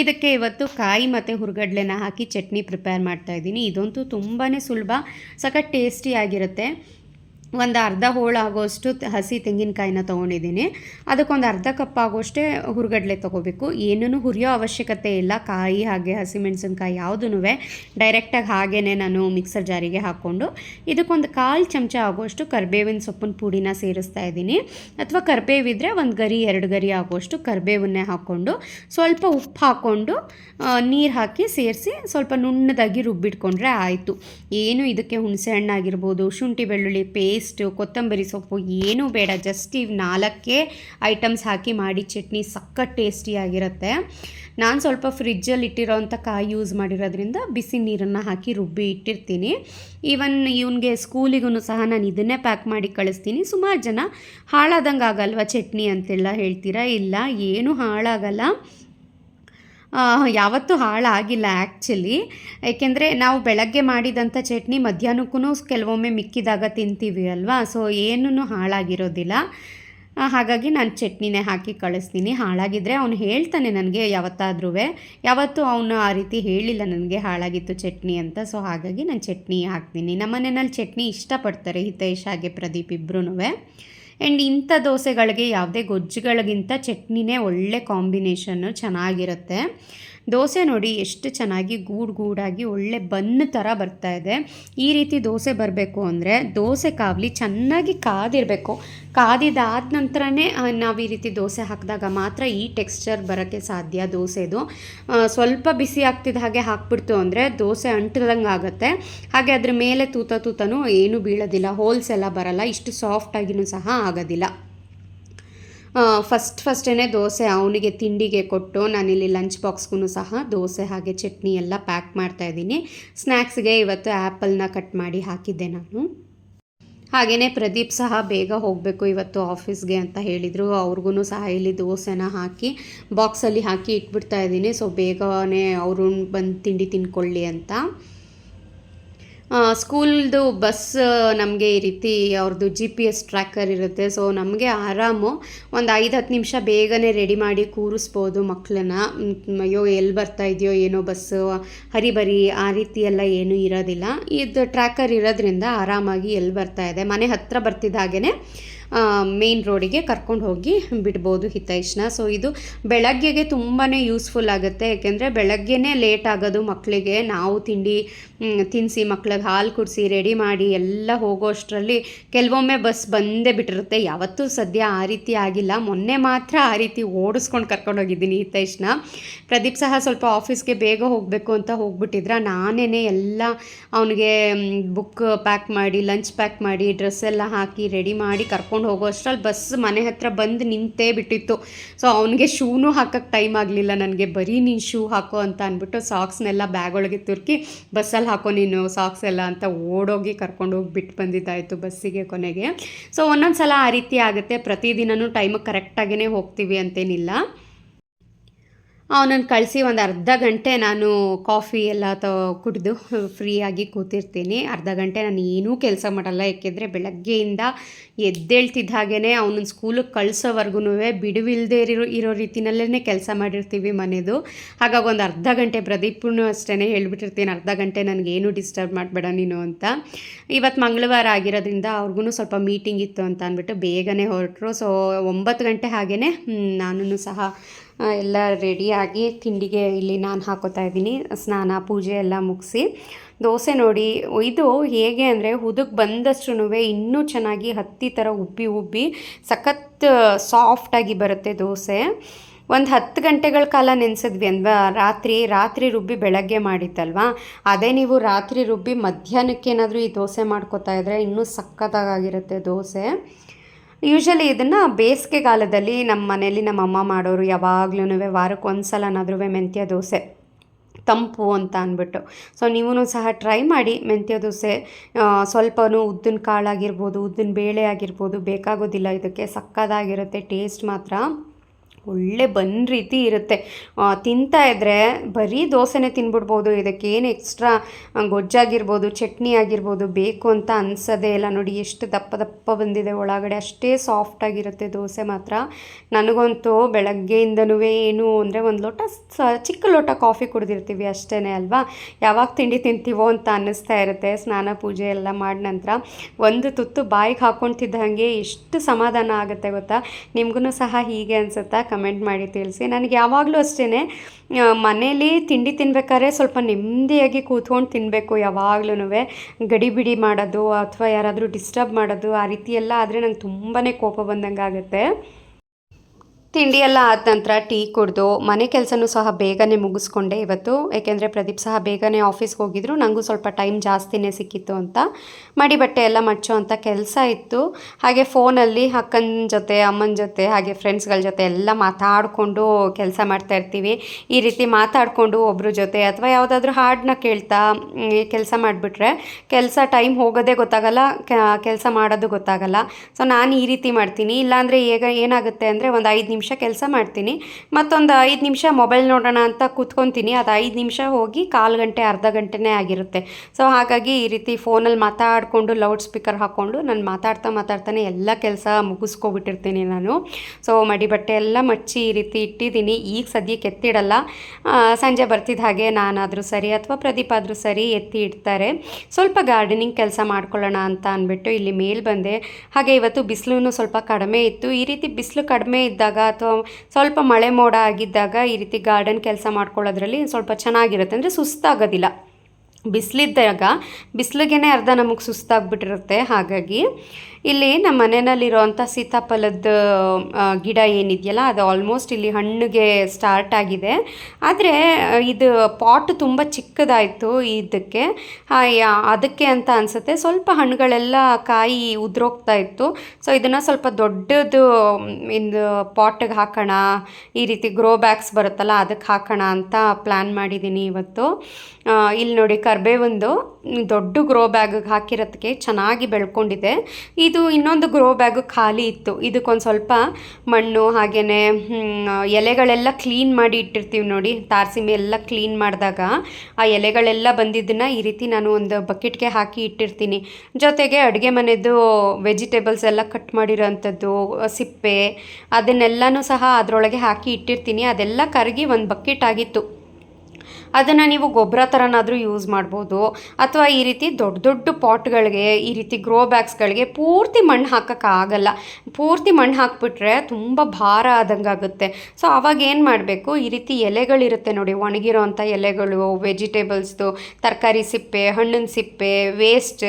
ಇದಕ್ಕೆ ಇವತ್ತು ಕಾಯಿ ಮತ್ತು ಹುರ್ಗಡ್ಲೆನ ಹಾಕಿ ಚಟ್ನಿ ಪ್ರಿಪೇರ್ ಮಾಡ್ತಾ ಇದ್ದೀನಿ. ಇದಂತೂ ತುಂಬಾ ಸುಲಭ, ಸಖತ್ ಟೇಸ್ಟಿಯಾಗಿರುತ್ತೆ ಒಂದು ಅರ್ಧ ಹೋಳಾಗೋಷ್ಟು ಹಸಿ ತೆಂಗಿನಕಾಯಿನ ತೊಗೊಂಡಿದ್ದೀನಿ. ಅದಕ್ಕೊಂದು ಅರ್ಧ ಕಪ್ ಆಗೋಷ್ಟೇ ಹುರ್ಗಡ್ಲೆ ತೊಗೋಬೇಕು. ಏನೂ ಹುರಿಯೋ ಅವಶ್ಯಕತೆ ಇಲ್ಲ. ಕಾಯಿ ಹಾಗೆ ಹಸಿಮೆಣಸಿನ್ಕಾಯಿ ಯಾವುದೂ ಡೈರೆಕ್ಟಾಗಿ ಹಾಗೇ ನಾನು ಮಿಕ್ಸರ್ ಜಾರಿಗೆ ಹಾಕ್ಕೊಂಡು ಇದಕ್ಕೊಂದು ಕಾಲು ಚಮಚ ಆಗೋಷ್ಟು ಕರ್ಬೇವಿನ ಸೊಪ್ಪಿನ ಪುಡಿನ ಸೇರಿಸ್ತಾ ಇದ್ದೀನಿ. ಅಥವಾ ಕರ್ಬೇವಿದ್ರೆ ಒಂದು ಗರಿ, ಎರಡು ಗರಿ ಆಗೋಷ್ಟು ಕರ್ಬೇವನ್ನೇ ಹಾಕ್ಕೊಂಡು ಸ್ವಲ್ಪ ಉಪ್ಪು ಹಾಕ್ಕೊಂಡು ನೀರು ಹಾಕಿ ಸೇರಿಸಿ ಸ್ವಲ್ಪ ನುಣ್ಣದಾಗಿ ರುಬ್ಬಿಟ್ಕೊಂಡ್ರೆ ಆಯಿತು. ಏನು ಇದಕ್ಕೆ ಹುಣಸೆ ಹಣ್ಣಾಗಿರ್ಬೋದು, ಶುಂಠಿ, ಬೆಳ್ಳುಳ್ಳಿ ಪೇಸ್ಟ್ ಪೇಸ್ಟು, ಕೊತ್ತಂಬರಿ ಸೊಪ್ಪು, ಏನೂ ಬೇಡ. ಜಸ್ಟ್ ಇವು ನಾಲ್ಕೇ ಐಟಮ್ಸ್ ಹಾಕಿ ಮಾಡಿ ಚಟ್ನಿ ಸಖತ್ ಟೇಸ್ಟಿಯಾಗಿರುತ್ತೆ ನಾನು ಸ್ವಲ್ಪ ಫ್ರಿಜ್ಜಲ್ಲಿ ಇಟ್ಟಿರೋವಂಥ ಕಾಯಿ ಯೂಸ್ ಮಾಡಿರೋದ್ರಿಂದ ಬಿಸಿ ನೀರನ್ನು ಹಾಕಿ ರುಬ್ಬಿ ಇಟ್ಟಿರ್ತೀನಿ. ಈವನ್ ಇವನಿಗೆ ಸ್ಕೂಲಿಗೂ ಸಹ ನಾನು ಇದನ್ನೇ ಪ್ಯಾಕ್ ಮಾಡಿ ಕಳಿಸ್ತೀನಿ. ಸುಮಾರು ಜನ ಹಾಳಾದಂಗೆ ಆಗಲ್ವ ಚಟ್ನಿ ಅಂತೆಲ್ಲ ಹೇಳ್ತೀರಾ? ಇಲ್ಲ, ಏನೂ ಹಾಳಾಗಲ್ಲ. ಯಾವತ್ತೂ ಹಾಳಾಗಿಲ್ಲ ಆ್ಯಕ್ಚುಲಿ ಏಕೆಂದರೆ ನಾವು ಬೆಳಗ್ಗೆ ಮಾಡಿದಂಥ ಚಟ್ನಿ ಮಧ್ಯಾಹ್ನಕ್ಕೂ ಕೆಲವೊಮ್ಮೆ ಮಿಕ್ಕಿದಾಗ ತಿಂತೀವಿ ಅಲ್ವಾ? ಸೊ ಏನೂ ಹಾಳಾಗಿರೋದಿಲ್ಲ. ಹಾಗಾಗಿ ನಾನು ಚಟ್ನಿನೇ ಹಾಕಿ ಕಳಿಸ್ತೀನಿ. ಹಾಳಾಗಿದ್ದರೆ ಅವನು ಹೇಳ್ತಾನೆ ನನಗೆ ಯಾವತ್ತಾದ್ರೂ ಯಾವತ್ತೂ ಅವನು ಆ ರೀತಿ ಹೇಳಿಲ್ಲ ನನಗೆ ಹಾಳಾಗಿತ್ತು ಚಟ್ನಿ ಅಂತ. ಸೊ ಹಾಗಾಗಿ ನಾನು ಚಟ್ನಿ ಹಾಕ್ತೀನಿ. ನಮ್ಮ ಮನೆಯಲ್ಲಿ ಚಟ್ನಿ ಇಷ್ಟಪಡ್ತಾರೆ ಹಿತೇಶ್ ಹಾಗೆ ಪ್ರದೀಪ್ ಇಬ್ಬರೂ ಆ್ಯಂಡ್ ಇಂಥ ದೋಸೆಗಳಿಗೆ ಯಾವುದೇ ಗೊಜ್ಜುಗಳಿಗಿಂತ ಚಟ್ನಿನೇ ಒಳ್ಳೆ ಕಾಂಬಿನೇಷನ್ನು ಚೆನ್ನಾಗಿರುತ್ತೆ. ದೋಸೆ ನೋಡಿ ಎಷ್ಟು ಚೆನ್ನಾಗಿ ಗೂಡು ಗೂಡಾಗಿ ಒಳ್ಳೆ ಬನ್ ಥರ ಬರ್ತಾ ಇದೆ. ಈ ರೀತಿ ದೋಸೆ ಬರಬೇಕು ಅಂದರೆ ದೋಸೆ ಕಾವಲಿ ಚೆನ್ನಾಗಿ ಕಾದಿರಬೇಕು. ಕಾದಿದಾದ ನಂತರನೇ ನಾವು ಈ ರೀತಿ ದೋಸೆ ಹಾಕಿದಾಗ ಮಾತ್ರ ಈ ಟೆಕ್ಸ್ಚರ್ ಬರೋಕ್ಕೆ ಸಾಧ್ಯ ದೋಸೆದು. ಸ್ವಲ್ಪ ಬಿಸಿ ಆಗ್ತಿದ್ದ ಹಾಗೆ ಹಾಕ್ಬಿಡ್ತು ಅಂದರೆ ದೋಸೆ ಅಂಟದಂಗೆ ಆಗುತ್ತೆ. ಹಾಗೆ ಅದ್ರ ಮೇಲೆ ತೂತ ತೂತನೂ ಏನೂ ಬೀಳೋದಿಲ್ಲ. ಹೋಲ್ಸ್ ಎಲ್ಲ ಬರಲ್ಲ. ಇಷ್ಟು ಸಾಫ್ಟಾಗಿಯೂ ಸಹ ಆಗೋದಿಲ್ಲ. ಫಸ್ಟ್ ಫಸ್ಟೇ ದೋಸೆ ಅವನಿಗೆ ತಿಂಡಿಗೆ ಕೊಟ್ಟು ನಾನಿಲ್ಲಿ ಲಂಚ್ ಬಾಕ್ಸ್ಗೂ ಸಹ ದೋಸೆ ಹಾಗೆ ಚಟ್ನಿ ಎಲ್ಲ ಪ್ಯಾಕ್ ಮಾಡ್ತಾ ಇದ್ದೀನಿ. ಸ್ನ್ಯಾಕ್ಸ್ಗೆ ಇವತ್ತು ಆ್ಯಪಲ್ನ ಕಟ್ ಮಾಡಿ ಹಾಕಿದ್ದೆ ನಾನು. ಹಾಗೆಯೇ ಪ್ರದೀಪ್ ಸಹ ಬೇಗ ಹೋಗಬೇಕು ಇವತ್ತು ಆಫೀಸ್ಗೆ ಅಂತ ಹೇಳಿದರು. ಅವ್ರಿಗೂ ಸಹ ಇಲ್ಲಿ ದೋಸೆನ ಹಾಕಿ ಬಾಕ್ಸಲ್ಲಿ ಹಾಕಿ ಇಟ್ಬಿಡ್ತಾ ಇದ್ದೀನಿ. ಸೊ ಬೇಗನೆ ಅವರು ಬಂದು ತಿಂಡಿ ತಿನ್ಕೊಳ್ಳಿ ಅಂತ. ಸ್ಕೂಲ್ದು ಬಸ್ ನಮಗೆ ಈ ರೀತಿ ಅವ್ರದ್ದು ಜಿ ಪಿ ಎಸ್ ಟ್ರ್ಯಾಕರ್ ಇರುತ್ತೆ. ಸೊ ನಮಗೆ ಆರಾಮು ಒಂದು ಐದು ಹತ್ತು ನಿಮಿಷ ಬೇಗನೆ ರೆಡಿ ಮಾಡಿ ಕೂರಿಸ್ಬೋದು ಮಕ್ಕಳನ್ನ ಅಯ್ಯೋ ಎಲ್ಲಿ ಬರ್ತಾ ಇದೆಯೋ ಏನೋ ಬಸ್ಸು ಹರಿಬರಿ, ಆ ರೀತಿ ಎಲ್ಲ ಏನೂ ಇರೋದಿಲ್ಲ. ಇದು ಟ್ರ್ಯಾಕರ್ ಇರೋದ್ರಿಂದ ಆರಾಮಾಗಿ ಎಲ್ಲಿ ಬರ್ತಾ ಇದೆ. ಮನೆ ಹತ್ತಿರ ಬರ್ತಿದ್ದ ಹಾಗೇ ಮೇನ್ ರೋಡಿಗೆ ಕರ್ಕೊಂಡು ಹೋಗಿ ಬಿಡ್ಬೋದು ಹಿತೈಷ್ನ ಸೊ ಇದು ಬೆಳಗ್ಗೆಗೆ ತುಂಬಾ ಯೂಸ್ಫುಲ್ ಆಗುತ್ತೆ. ಯಾಕೆಂದರೆ ಬೆಳಗ್ಗೆನೇ ಲೇಟ್ ಆಗೋದು ಮಕ್ಕಳಿಗೆ ನಾವು ತಿಂಡಿ ತಿನ್ನಿಸಿ ಮಕ್ಳಿಗೆ ಹಾಲು ಕುಡಿಸಿ ರೆಡಿ ಮಾಡಿ ಎಲ್ಲ ಹೋಗೋ ಅಷ್ಟರಲ್ಲಿ ಕೆಲವೊಮ್ಮೆ ಬಸ್ ಬಂದೇ ಬಿಟ್ಟಿರುತ್ತೆ. ಯಾವತ್ತೂ ಸದ್ಯ ಆ ರೀತಿ ಆಗಿಲ್ಲ. ಮೊನ್ನೆ ಮಾತ್ರ ಆ ರೀತಿ ಓಡಿಸ್ಕೊಂಡು ಕರ್ಕೊಂಡು ಹೋಗಿದ್ದೀನಿ ಹಿತೈಷ್ನ ಪ್ರದೀಪ್ ಸಹ ಸ್ವಲ್ಪ ಆಫೀಸ್ಗೆ ಬೇಗ ಹೋಗಬೇಕು ಅಂತ ಹೋಗ್ಬಿಟ್ಟಿದ್ರ. ನಾನೇ ಎಲ್ಲ ಅವನಿಗೆ ಬುಕ್ ಪ್ಯಾಕ್ ಮಾಡಿ ಲಂಚ್ ಪ್ಯಾಕ್ ಮಾಡಿ ಡ್ರೆಸ್ ಎಲ್ಲ ಹಾಕಿ ರೆಡಿ ಮಾಡಿ ಕರ್ಕೊಂಡು ಹೋಗೋ. ಅಷ್ಟ್ರಲ್ಲಿ ಬಸ್ ಮನೆ ಹತ್ರ ಬಂದು ನಿಂತೇ ಬಿಟ್ಟಿತ್ತು. ಸೊ ಅವನಿಗೆ ಶೂನು ಹಾಕೋಕ್ಕೆ ಟೈಮ್ ಆಗಲಿಲ್ಲ ನನಗೆ. ಬರೀ ನೀನು ಶೂ ಹಾಕೋ ಅಂತ ಅಂದ್ಬಿಟ್ಟು ಸಾಕ್ಸ್ನೆಲ್ಲ ಬ್ಯಾಗ್ ಒಳಗೆ ತುರ್ಕಿ ಬಸ್ಸಲ್ಲಿ ಹಾಕೋ, ನೀನು ಸಾಕ್ಸ್ ಎಲ್ಲ ಅಂತ ಓಡೋಗಿ ಕರ್ಕೊಂಡು ಹೋಗಿ ಬಿಟ್ಟು ಬಂದಿದ್ದಾಯಿತು ಬಸ್ಸಿಗೆ ಕೊನೆಗೆ. ಸೊ ಒಂದೊಂದು ಸಲ ಆ ರೀತಿ ಆಗುತ್ತೆ. ಪ್ರತಿದಿನವೂ ಟೈಮಿಗೆ ಕರೆಕ್ಟಾಗೇ ಹೋಗ್ತೀವಿ ಅಂತೇನಿಲ್ಲ. ಅವನನ್ನು ಕಳಿಸಿ ಒಂದು ಅರ್ಧ ಗಂಟೆ ನಾನು ಕಾಫಿ ಎಲ್ಲ ತ ಕುಡಿದು ಫ್ರೀಯಾಗಿ ಕೂತಿರ್ತೀನಿ. ಅರ್ಧ ಗಂಟೆ ನಾನು ಏನೂ ಕೆಲಸ ಮಾಡಲ್ಲ. ಏಕೆಂದರೆ ಬೆಳಗ್ಗೆಯಿಂದ ಎದ್ದೇಳ್ತಿದ್ದ ಹಾಗೇ ಅವನನ್ನ ಸ್ಕೂಲಿಗೆ ಕಳಿಸೋವರೆಗೂ ಬಿಡುವಿಲ್ಲದೆ ಇರೋ ಇರೋ ರೀತಿಯಲ್ಲೇ ಕೆಲಸ ಮಾಡಿರ್ತೀವಿ ಮನೆಯದು ಹಾಗಾಗಿ ಒಂದು ಅರ್ಧ ಗಂಟೆ ಪ್ರದೀಪನು ಅಷ್ಟೇ ಹೇಳ್ಬಿಟ್ಟಿರ್ತೀನಿ. ಅರ್ಧ ಗಂಟೆ ನನಗೇನು ಡಿಸ್ಟರ್ಬ್ ಮಾಡಬೇಡ ನೀನು ಅಂತ. ಇವತ್ತು ಮಂಗಳವಾರ ಆಗಿರೋದ್ರಿಂದ ಅವ್ರಿಗೂ ಸ್ವಲ್ಪ ಮೀಟಿಂಗ್ ಇತ್ತು ಅಂತ ಅಂದ್ಬಿಟ್ಟು ಬೇಗನೆ ಹೊರಟರು. ಸೊ ಒಂಬತ್ತು ಗಂಟೆ ಹಾಗೇ ನಾನು ಸಹ ಎಲ್ಲ ರೆಡಿಯಾಗಿ ತಿಂಡಿಗೆ ಇಲ್ಲಿ ನಾನು ಹಾಕೋತಾ ಇದ್ದೀನಿ. ಸ್ನಾನ, ಪೂಜೆ ಎಲ್ಲ ಮುಗಿಸಿ. ದೋಸೆ ನೋಡಿ, ಇದು ಹೇಗೆ ಅಂದರೆ ಹುದುಗ್ ಬಂದಷ್ಟು ಇನ್ನೂ ಚೆನ್ನಾಗಿ ಹತ್ತಿ ಥರ ಉಬ್ಬಿ ಉಬ್ಬಿ ಸಖತ್ ಸಾಫ್ಟಾಗಿ ಬರುತ್ತೆ ದೋಸೆ. ಒಂದು ಹತ್ತು ಗಂಟೆಗಳ ಕಾಲ ನೆನೆಸಿದ್ವಿ ಅಲ್ವಾ ರಾತ್ರಿ ರಾತ್ರಿ ರುಬ್ಬಿ ಬೆಳಗ್ಗೆ ಮಾಡಿತ್ತಲ್ವಾ? ಅದೇ ನೀವು ರಾತ್ರಿ ರುಬ್ಬಿ ಮಧ್ಯಾಹ್ನಕ್ಕೇನಾದರೂ ಈ ದೋಸೆ ಮಾಡ್ಕೋತಾ ಇದ್ದರೆ ಇನ್ನೂ ಸಖತ್ತಾಗಿರುತ್ತೆ ದೋಸೆ. ಯೂಶಲಿ ಇದನ್ನು ಬೇಸಿಗೆಗಾಲದಲ್ಲಿ ನಮ್ಮ ಮನೇಲಿ ನಮ್ಮ ಅಮ್ಮ ಮಾಡೋರು ಯಾವಾಗ್ಲೂ ವಾರಕ್ಕೆ ಒಂದು ಸಲನಾದ್ರೂ ಮೆಂತ್ಯ ದೋಸೆ, ತಂಪು ಅಂತ ಅಂದ್ಬಿಟ್ಟು. ಸೊ ನೀವೂ ಸಹ ಟ್ರೈ ಮಾಡಿ ಮೆಂತ್ಯ ದೋಸೆ ಸ್ವಲ್ಪನೂ ಉದ್ದಿನ ಕಾಳಾಗಿರ್ಬೋದು, ಉದ್ದಿನ ಬೇಳೆ ಆಗಿರ್ಬೋದು, ಬೇಕಾಗೋದಿಲ್ಲ. ಇದಕ್ಕೆ ಸಕ್ಕದಾಗಿರುತ್ತೆ ಟೇಸ್ಟ್ ಮಾತ್ರ. ಒಳ್ಳೆ ಬನ್ ರೀತಿ ಇರುತ್ತೆ. ತಿಂತಾ ಇದ್ದರೆ ಬರೀ ದೋಸೆನೇ ತಿನ್ಬಿಡ್ಬೋದು, ಇದಕ್ಕೆ ಏನು ಎಕ್ಸ್ಟ್ರಾ ಗೊಜ್ಜಾಗಿರ್ಬೋದು ಚಟ್ನಿ ಆಗಿರ್ಬೋದು ಬೇಕು ಅಂತ ಅನ್ಸೋದೇ ಇಲ್ಲ. ನೋಡಿ, ಎಷ್ಟು ದಪ್ಪ ದಪ್ಪ ಬಂದಿದೆ ಒಳಗಡೆ. ಅಷ್ಟೇ ಸಾಫ್ಟಾಗಿರುತ್ತೆ ದೋಸೆ ಮಾತ್ರ. ನನಗಂತೂ ಬೆಳಗ್ಗೆಯಿಂದನೂ ಏನು ಅಂದರೆ ಒಂದು ಲೋಟ ಚಿಕ್ಕ ಲೋಟ ಕಾಫಿ ಕುಡಿದಿರ್ತೀವಿ ಅಷ್ಟೇ ಅಲ್ವಾ? ಯಾವಾಗ ತಿಂಡಿ ತಿಂತೀವೋ ಅಂತ ಅನ್ನಿಸ್ತಾ ಇರುತ್ತೆ. ಸ್ನಾನ, ಪೂಜೆ ಎಲ್ಲ ಮಾಡಿದ ನಂತರ ಒಂದು ತುತ್ತು ಬಾಯಿಗೆ ಹಾಕ್ಕೊಳ್ತಿದ್ದ ಹಾಗೆ ಎಷ್ಟು ಸಮಾಧಾನ ಆಗುತ್ತೆ ಗೊತ್ತಾ? ನಿಮಗೂ ಸಹ ಹೀಗೆ ಅನಿಸುತ್ತಾ? ಕಮೆಂಟ್ ಮಾಡಿ ತಿಳಿಸಿ. ನನಗೆ ಯಾವಾಗಲೂ ಅಷ್ಟೇ ಮನೇಲಿ ತಿಂಡಿ ತಿನ್ಬೇಕಾದ್ರೆ ಸ್ವಲ್ಪ ನೆಮ್ಮದಿಯಾಗಿ ಕೂತ್ಕೊಂಡು ತಿನ್ನಬೇಕು ಯಾವಾಗ್ಲೂ ಗಡಿಬಿಡಿ ಮಾಡೋದು ಅಥವಾ ಯಾರಾದರೂ ಡಿಸ್ಟರ್ಬ್ ಮಾಡೋದು ಆ ರೀತಿ ಎಲ್ಲ ಆದರೆ ನಂಗೆ ತುಂಬಾ ಕೋಪ ಬಂದಂಗೆ ಆಗುತ್ತೆ ತಿಂಡಿ ಎಲ್ಲ ಆದ ನಂತರ ಟೀ ಕುಡಿದು ಮನೆ ಕೆಲಸನೂ ಸಹ ಬೇಗನೆ ಮುಗಿಸ್ಕೊಂಡೆ ಇವತ್ತು. ಏಕೆಂದರೆ ಪ್ರದೀಪ್ ಸಹ ಬೇಗನೆ ಆಫೀಸ್ಗೆ ಹೋಗಿದ್ರು. ನನಗೂ ಸ್ವಲ್ಪ ಟೈಮ್ ಜಾಸ್ತಿನೇ ಸಿಕ್ಕಿತ್ತು ಅಂತ. ಮಡಿ ಬಟ್ಟೆ ಎಲ್ಲ ಮಚ್ಚೋ ಅಂತ ಕೆಲಸ ಇತ್ತು. ಹಾಗೆ ಫೋನಲ್ಲಿ ಅಕ್ಕನ ಜೊತೆ, ಅಮ್ಮನ ಜೊತೆ, ಹಾಗೆ ಫ್ರೆಂಡ್ಸ್ಗಳ ಜೊತೆ ಎಲ್ಲ ಮಾತಾಡಿಕೊಂಡು ಕೆಲಸ ಮಾಡ್ತಾ ಇರ್ತೀವಿ. ಈ ರೀತಿ ಮಾತಾಡಿಕೊಂಡು ಒಬ್ಬರ ಜೊತೆ ಅಥವಾ ಯಾವುದಾದ್ರೂ ಹಾಡನ್ನ ಕೇಳ್ತಾ ಕೆಲಸ ಮಾಡಿಬಿಟ್ರೆ ಕೆಲಸ ಟೈಮ್ ಹೋಗೋದೇ ಗೊತ್ತಾಗಲ್ಲ ಕೆಲಸ ಮಾಡೋದು ಗೊತ್ತಾಗಲ್ಲ. ಸೊ, ನಾನು ಈ ರೀತಿ ಮಾಡ್ತೀನಿ. ಇಲ್ಲಾಂದರೆ ಈಗ ಏನಾಗುತ್ತೆ ಅಂದರೆ ಒಂದು ಐದು ನಿಮಿಷ ಕೆಲಸ ಮಾಡ್ತೀನಿ. ಮತ್ತೊಂದು ಐದು ನಿಮಿಷ ಮೊಬೈಲ್ ನೋಡೋಣ ಅಂತ ಕೂತ್ಕೊತೀನಿ. ಅದು ಐದು ನಿಮಿಷ ಹೋಗಿ ಕಾಲು ಗಂಟೆ, ಅರ್ಧ ಗಂಟೆನೇ ಆಗಿರುತ್ತೆ. ಸೊ, ಹಾಗಾಗಿ ಈ ರೀತಿ ಫೋನಲ್ಲಿ ಮಾತಾಡಿಕೊಂಡು ಲೌಡ್ ಸ್ಪೀಕರ್ ಹಾಕ್ಕೊಂಡು ನಾನು ಮಾತಾಡ್ತಾ ಮಾತಾಡ್ತಾನೆ ಎಲ್ಲ ಕೆಲಸ ಮುಗಿಸ್ಕೊಬಿಟ್ಟಿರ್ತೀನಿ ನಾನು. ಸೊ ಮಡಿ ಬಟ್ಟೆ ಎಲ್ಲ ಮಚ್ಚಿ ಈ ರೀತಿ ಇಟ್ಟಿದ್ದೀನಿ. ಈಗ ಸದ್ಯಕ್ಕೆ ಎತ್ತಿಡಲ್ಲ. ಸಂಜೆ ಬರ್ತಿದ್ದ ಹಾಗೆ ನಾನಾದರೂ ಸರಿ ಅಥವಾ ಪ್ರದೀಪ್ ಆದರೂ ಸರಿ ಎತ್ತಿ ಇಡ್ತಾರೆ. ಸ್ವಲ್ಪ ಗಾರ್ಡನಿಂಗ್ ಕೆಲಸ ಮಾಡ್ಕೊಳ್ಳೋಣ ಅಂತ ಅಂದ್ಬಿಟ್ಟು ಇಲ್ಲಿ ಮೇಲ್ ಬಂದೆ. ಹಾಗೆ ಇವತ್ತು ಬಿಸಿಲು ಸ್ವಲ್ಪ ಕಡಿಮೆ ಇತ್ತು. ಈ ರೀತಿ ಬಿಸಿಲು ಕಡಿಮೆ ಇದ್ದಾಗ ಅಥವಾ ಸ್ವಲ್ಪ ಮಳೆ ಮೋಡ ಆಗಿದ್ದಾಗ ಈ ರೀತಿ ಗಾರ್ಡನ್ ಕೆಲಸ ಮಾಡ್ಕೊಳ್ಳೋದ್ರಲ್ಲಿ ಸ್ವಲ್ಪ ಚೆನ್ನಾಗಿರುತ್ತೆ. ಅಂದರೆ ಸುಸ್ತಾಗೋದಿಲ್ಲ. ಬಿಸಿಲಿದ್ದಾಗ ಬಿಸಿಲಿಗೆ ಅರ್ಧ ನಮಗೆ ಸುಸ್ತಾಗ್ಬಿಟ್ಟಿರುತ್ತೆ. ಹಾಗಾಗಿ ಇಲ್ಲಿ ನಮ್ಮ ಮನೆಯಲ್ಲಿರುವಂಥ ಸೀತಾಫಲದ ಗಿಡ ಏನಿದೆಯಲ್ಲ, ಅದು ಆಲ್ಮೋಸ್ಟ್ ಇಲ್ಲಿ ಹಣ್ಣಿಗೆ ಸ್ಟಾರ್ಟ್ ಆಗಿದೆ. ಆದರೆ ಇದು ಪಾಟ್ ತುಂಬ ಚಿಕ್ಕದಾಯಿತು ಇದಕ್ಕೆ. ಅದಕ್ಕೆ ಅಂತ ಅನಿಸುತ್ತೆ. ಸ್ವಲ್ಪ ಹಣ್ಣುಗಳೆಲ್ಲ ಕಾಯಿ ಉದುರೋಗ್ತಾ ಇತ್ತು. ಸೊ ಇದನ್ನು ಸ್ವಲ್ಪ ದೊಡ್ಡದು ಇಂದು ಪಾಟಿಗೆ ಹಾಕೋಣ, ಈ ರೀತಿ ಗ್ರೋ ಬ್ಯಾಗ್ಸ್ ಬರುತ್ತಲ್ಲ, ಅದಕ್ಕೆ ಹಾಕೋಣ ಅಂತ ಪ್ಲ್ಯಾನ್ ಮಾಡಿದ್ದೀನಿ ಇವತ್ತು. ಇಲ್ಲಿ ನೋಡಿ ಕರ್ಬೇವೊಂದು. ದೊಡ್ಡ ಗ್ರೋ ಬ್ಯಾಗಿಗೆ ಹಾಕಿರೋದಕ್ಕೆ ಚೆನ್ನಾಗಿ ಬೆಳ್ಕೊಂಡಿದೆ. ಇದು ಇನ್ನೊಂದು ಗ್ರೋ ಬ್ಯಾಗ್ ಖಾಲಿ ಇತ್ತು. ಇದಕ್ಕೊಂದು ಸ್ವಲ್ಪ ಮಣ್ಣು ಹಾಗೆಯೇ ಎಲೆಗಳೆಲ್ಲ ಕ್ಲೀನ್ ಮಾಡಿ ಇಟ್ಟಿರ್ತೀವಿ ನೋಡಿ. ತಾರಸಿಮೆ ಎಲ್ಲ ಕ್ಲೀನ್ ಮಾಡಿದಾಗ ಆ ಎಲೆಗಳೆಲ್ಲ ಬಂದಿದ್ದನ್ನು ಈ ರೀತಿ ನಾನು ಒಂದು ಬಕೆಟ್ಗೆ ಹಾಕಿ ಇಟ್ಟಿರ್ತೀನಿ. ಜೊತೆಗೆ ಅಡುಗೆ ಮನೆದು ವೆಜಿಟೇಬಲ್ಸ್ ಎಲ್ಲ ಕಟ್ ಮಾಡಿರೋಂಥದ್ದು, ಸಿಪ್ಪೆ, ಅದನ್ನೆಲ್ಲನೂ ಸಹ ಅದರೊಳಗೆ ಹಾಕಿ ಇಟ್ಟಿರ್ತೀನಿ. ಅದೆಲ್ಲ ಕರಗಿ ಒಂದು ಬಕೆಟ್ ಆಗಿತ್ತು. ಅದನ್ನು ನೀವು ಗೊಬ್ಬರ ಥರನಾದರೂ ಯೂಸ್ ಮಾಡ್ಬೋದು. ಅಥವಾ ಈ ರೀತಿ ದೊಡ್ಡ ದೊಡ್ಡ ಪಾಟ್ಗಳಿಗೆ, ಈ ರೀತಿ ಗ್ರೋ ಬ್ಯಾಗ್ಸ್ಗಳಿಗೆ ಪೂರ್ತಿ ಮಣ್ಣು ಹಾಕೋಕ್ಕಾಗಲ್ಲ ಪೂರ್ತಿ ಮಣ್ಣು ಹಾಕ್ಬಿಟ್ರೆ ತುಂಬ ಭಾರ ಆದಂಗೆ ಆಗುತ್ತೆ. ಸೊ ಆವಾಗ ಏನು ಮಾಡಬೇಕು? ಈ ರೀತಿ ಎಲೆಗಳಿರುತ್ತೆ ನೋಡಿ, ಒಣಗಿರೋಂಥ ಎಲೆಗಳು ವೆಜಿಟೇಬಲ್ಸ್ದು ತರಕಾರಿ ಸಿಪ್ಪೆ, ಹಣ್ಣಿನ ಸಿಪ್ಪೆ ವೇಸ್ಟ್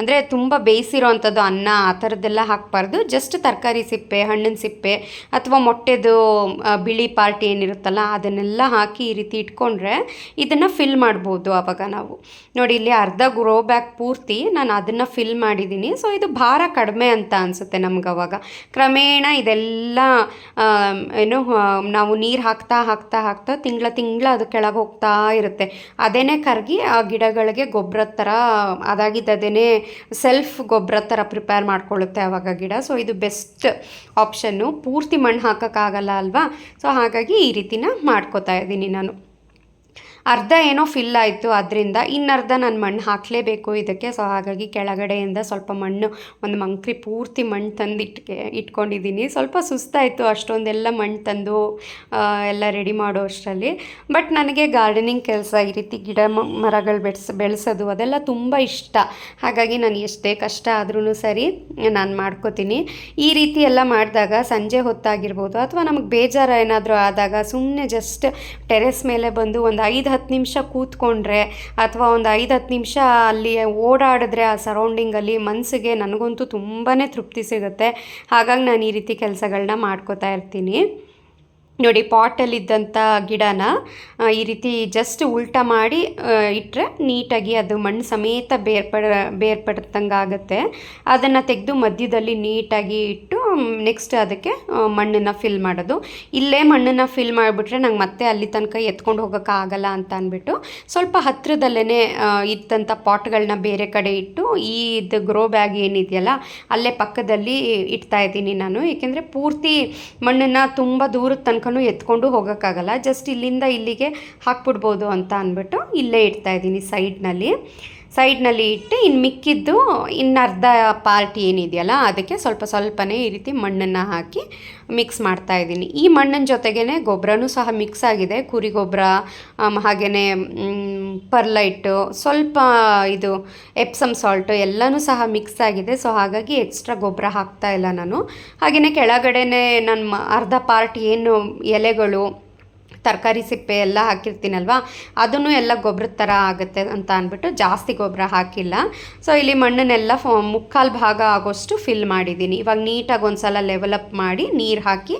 ಅಂದರೆ ತುಂಬ ಬೇಯಿಸಿರೋವಂಥದ್ದು ಅನ್ನ, ಆ ಥರದ್ದೆಲ್ಲ ಹಾಕಬಾರ್ದು. ಜಸ್ಟ್ ತರಕಾರಿ ಸಿಪ್ಪೆ, ಹಣ್ಣಿನ ಸಿಪ್ಪೆ ಅಥವಾ ಮೊಟ್ಟೆದು ಬಿಳಿ ಪಾರ್ಟಿ ಏನಿರುತ್ತಲ್ಲ, ಅದನ್ನೆಲ್ಲ ಹಾಕಿ ಈ ರೀತಿ ಇಟ್ಕೊಂಡ್ರೆ ಇದನ್ನು ಫಿಲ್ ಮಾಡ್ಬೋದು ಆವಾಗ ನಾವು. ನೋಡಿ, ಇಲ್ಲಿ ಅರ್ಧ ಗ್ರೋ ಬ್ಯಾಗ್ ಪೂರ್ತಿ ನಾನು ಅದನ್ನು ಫಿಲ್ ಮಾಡಿದ್ದೀನಿ ಸೊ ಇದು ಭಾರ ಕಡಿಮೆ ಅಂತ ಅನಿಸುತ್ತೆ ನಮ್ಗೆ ಅವಾಗ. ಕ್ರಮೇಣ ಇದೆಲ್ಲ ಏನು ನಾವು ನೀರು ಹಾಕ್ತಾ ಹಾಕ್ತಾ ಹಾಕ್ತಾ ತಿಂಗಳ ತಿಂಗಳ ಅದು ಕೆಳಗೆ ಹೋಗ್ತಾ ಇರುತ್ತೆ. ಅದೇ ಕರಗಿ ಆ ಗಿಡಗಳಿಗೆ ಗೊಬ್ಬರ ಥರ ಅದಾಗಿದ್ದದೇ ಸೆಲ್ಫ್ ಗೊಬ್ಬರ ಥರ ಪ್ರಿಪೇರ್ ಮಾಡ್ಕೊಳ್ಳುತ್ತೆ ಆವಾಗ ಗಿಡ. ಸೊ ಇದು ಬೆಸ್ಟ್ ಆಪ್ಷನ್ನು ಪೂರ್ತಿ ಮಣ್ಣು ಹಾಕೋಕ್ಕಾಗಲ್ಲ ಅಲ್ವಾ? ಸೊ ಹಾಗಾಗಿ ಈ ರೀತಿನ ಮಾಡ್ಕೋತಾ ಇದ್ದೀನಿ ನಾನು. ಅರ್ಧ ಏನೋ ಫಿಲ್ ಆಯಿತು, ಅದರಿಂದ ಇನ್ನರ್ಧ ನಾನು ಮಣ್ಣು ಹಾಕಲೇಬೇಕು. ಇದಕ್ಕೆ ಸೊ, ಹಾಗಾಗಿ ಕೆಳಗಡೆಯಿಂದ ಸ್ವಲ್ಪ ಮಣ್ಣು, ಒಂದು ಮಂಕ್ರಿ ಪೂರ್ತಿ ಮಣ್ಣು ತಂದು ಇಟ್ಕೆ ಇಟ್ಕೊಂಡಿದ್ದೀನಿ ಸ್ವಲ್ಪ ಸುಸ್ತಾಯಿತು ಅಷ್ಟೊಂದೆಲ್ಲ ಮಣ್ಣು ತಂದು ಎಲ್ಲ ರೆಡಿ ಮಾಡೋ ಅಷ್ಟರಲ್ಲಿ. ಬಟ್ ನನಗೆ ಗಾರ್ಡನಿಂಗ್ ಕೆಲಸ ಈ ರೀತಿ ಗಿಡ ಮರಗಳು ಬೆಳೆಸ ಬೆಳೆಸೋದು ಅದೆಲ್ಲ ತುಂಬ ಇಷ್ಟ. ಹಾಗಾಗಿ ನಾನು ಎಷ್ಟೇ ಕಷ್ಟ ಆದ್ರೂ ಸರಿ, ನಾನು ಮಾಡ್ಕೋತೀನಿ. ಈ ರೀತಿ ಎಲ್ಲ ಮಾಡಿದಾಗ ಸಂಜೆ ಹೊತ್ತಾಗಿರ್ಬೋದು, ಅಥವಾ ನಮಗೆ ಬೇಜಾರ ಏನಾದರೂ ಆದಾಗ ಸುಮ್ಮನೆ ಜಸ್ಟ್ ಟೆರೆಸ್ ಮೇಲೆ ಬಂದು ಒಂದು ಐದು ಹತ್ತು ನಿಮಿಷ ಕೂತ್ಕೊಂಡ್ರೆ ಅಥವಾ ಒಂದು ಐದು ಹತ್ತು ನಿಮಿಷ ಅಲ್ಲಿ ಓಡಾಡಿದ್ರೆ ಆ ಸರೌಂಡಿಂಗಲ್ಲಿ ಮನಸ್ಸಿಗೆ ನನಗಂತೂ ತುಂಬಾ ತೃಪ್ತಿ ಸಿಗುತ್ತೆ. ಹಾಗಾಗಿ ನಾನು ಈ ರೀತಿ ಕೆಲಸಗಳನ್ನ ಮಾಡ್ಕೋತಾ ಇರ್ತೀನಿ. ನೋಡಿ ಪಾಟಲ್ಲಿದ್ದಂಥ ಗಿಡನ ಈ ರೀತಿ ಜಸ್ಟ್ ಉಲ್ಟಾ ಮಾಡಿ ಇಟ್ಟರೆ ನೀಟಾಗಿ ಅದು ಮಣ್ಣು ಸಮೇತ ಬೇರ್ಪಡ ಬೇರ್ಪಡ್ತಂಗೆ ಆಗುತ್ತೆ. ಅದನ್ನು ತೆಗೆದು ಮಧ್ಯದಲ್ಲಿ ನೀಟಾಗಿ ಇಟ್ಟು ನೆಕ್ಸ್ಟ್ ಅದಕ್ಕೆ ಮಣ್ಣನ್ನು ಫಿಲ್ ಮಾಡೋದು. ಇಲ್ಲೇ ಮಣ್ಣನ್ನು ಫಿಲ್ ಮಾಡಿಬಿಟ್ರೆ ನಂಗೆ ಮತ್ತೆ ಅಲ್ಲಿ ತನಕ ಎತ್ಕೊಂಡು ಹೋಗೋಕ್ಕಾಗಲ್ಲ ಅಂತ ಅಂದ್ಬಿಟ್ಟು ಸ್ವಲ್ಪ ಹತ್ತಿರದಲ್ಲೇ ಇದ್ದಂಥ ಪಾಟ್ಗಳನ್ನ ಬೇರೆ ಕಡೆ ಇಟ್ಟು, ಈ ಇದು ಗ್ರೋ ಬ್ಯಾಗ್ ಏನಿದೆಯಲ್ಲ, ಅಲ್ಲೇ ಪಕ್ಕದಲ್ಲಿ ಇಡ್ತಾ ಇದ್ದೀನಿ ನಾನು. ಏಕೆಂದರೆ ಪೂರ್ತಿ ಮಣ್ಣನ್ನು ತುಂಬ ದೂರದ ತನಕನೂ ಎತ್ಕೊಂಡು ಹೋಗೋಕ್ಕಾಗಲ್ಲ. ಜಸ್ಟ್ ಇಲ್ಲಿಂದ ಇಲ್ಲಿಗೆ ಹಾಕ್ಬಿಡ್ಬೋದು ಅಂತ ಅಂದ್ಬಿಟ್ಟು ಇಲ್ಲೇ ಇಡ್ತಾ ಇದ್ದೀನಿ ಸೈಡ್ನಲ್ಲಿ ಸೈಡ್ನಲ್ಲಿ ಇಟ್ಟು ಇನ್ನು ಮಿಕ್ಕಿದ್ದು ಇನ್ನು ಅರ್ಧ ಪಾರ್ಟ್ ಏನಿದೆಯಲ್ಲ ಅದಕ್ಕೆ ಸ್ವಲ್ಪ ಸ್ವಲ್ಪನೇ ಈ ರೀತಿ ಮಣ್ಣನ್ನು ಹಾಕಿ ಮಿಕ್ಸ್ ಮಾಡ್ತಾ ಇದ್ದೀನಿ. ಈ ಮಣ್ಣಿನ ಜೊತೆಗೇ ಗೊಬ್ಬರನೂ ಸಹ ಮಿಕ್ಸ್ ಆಗಿದೆ. ಕುರಿ ಗೊಬ್ಬರ ಹಾಗೆಯೇ ಪರ್ಲೈಟು ಸ್ವಲ್ಪ ಇದು ಎಪ್ಸಮ್ ಸಾಲ್ಟು ಎಲ್ಲನೂ ಸಹ ಮಿಕ್ಸ್ ಆಗಿದೆ. ಸೊ, ಹಾಗಾಗಿ ಎಕ್ಸ್ಟ್ರಾ ಗೊಬ್ಬರ ಹಾಕ್ತಾ ಇಲ್ಲ ನಾನು. ಹಾಗೆಯೇ ಕೆಳಗಡೆನೇ ನನ್ನ ಅರ್ಧ ಪಾರ್ಟ್ ಏನು ಎಲೆಗಳು ತರಕಾರಿ ಸಿಪ್ಪೆ ಎಲ್ಲ ಹಾಕಿರ್ತೀನಲ್ವಾ? ಅದನ್ನು ಎಲ್ಲ ಗೊಬ್ಬರದ ಥರ ಆಗುತ್ತೆ ಅಂತ ಅಂದ್ಬಿಟ್ಟು ಜಾಸ್ತಿ ಗೊಬ್ಬರ ಹಾಕಿಲ್ಲ. ಸೊ ಇಲ್ಲಿ ಮಣ್ಣನ್ನೆಲ್ಲ ಫ, ಮುಕ್ಕಾಲು ಭಾಗ ಆಗೋಷ್ಟು ಫಿಲ್ ಮಾಡಿದ್ದೀನಿ. ಇವಾಗ ನೀಟಾಗಿ ಒಂದು ಸಲ ಲೆವೆಲಪ್ ಮಾಡಿ ನೀರು ಹಾಕಿ